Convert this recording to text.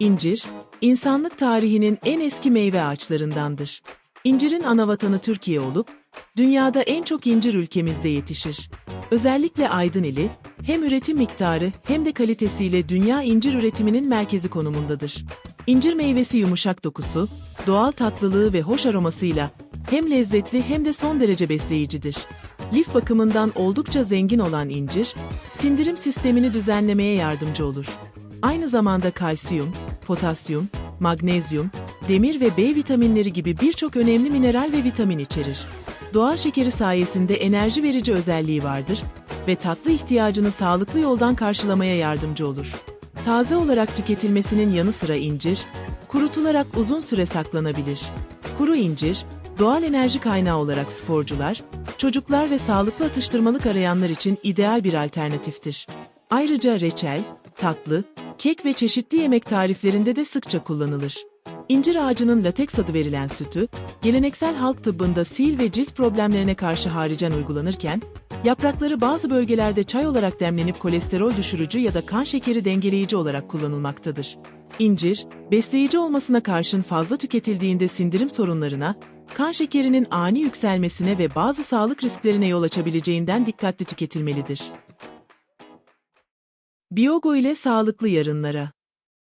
İncir, insanlık tarihinin en eski meyve ağaçlarındandır. İncirin anavatanı Türkiye olup, dünyada en çok incir ülkemizde yetişir. Özellikle Aydın ili, hem üretim miktarı hem de kalitesiyle dünya incir üretiminin merkezi konumundadır. İncir meyvesi yumuşak dokusu, doğal tatlılığı ve hoş aromasıyla hem lezzetli hem de son derece besleyicidir. Lif bakımından oldukça zengin olan incir, sindirim sistemini düzenlemeye yardımcı olur. Aynı zamanda kalsiyum, potasyum, magnezyum, demir ve B vitaminleri gibi birçok önemli mineral ve vitamin içerir. Doğal şekeri sayesinde enerji verici özelliği vardır ve tatlı ihtiyacını sağlıklı yoldan karşılamaya yardımcı olur. Taze olarak tüketilmesinin yanı sıra incir, kurutularak uzun süre saklanabilir. Kuru incir, doğal enerji kaynağı olarak sporcular, çocuklar ve sağlıklı atıştırmalık arayanlar için ideal bir alternatiftir. Ayrıca reçel, tatlı, kek ve çeşitli yemek tariflerinde de sıkça kullanılır. İncir ağacının lateks adı verilen sütü, geleneksel halk tıbbında sil ve cilt problemlerine karşı haricen uygulanırken, yaprakları bazı bölgelerde çay olarak demlenip kolesterol düşürücü ya da kan şekeri dengeleyici olarak kullanılmaktadır. İncir, besleyici olmasına karşın fazla tüketildiğinde sindirim sorunlarına, kan şekerinin ani yükselmesine ve bazı sağlık risklerine yol açabileceğinden dikkatli tüketilmelidir. Biyogo ile sağlıklı yarınlara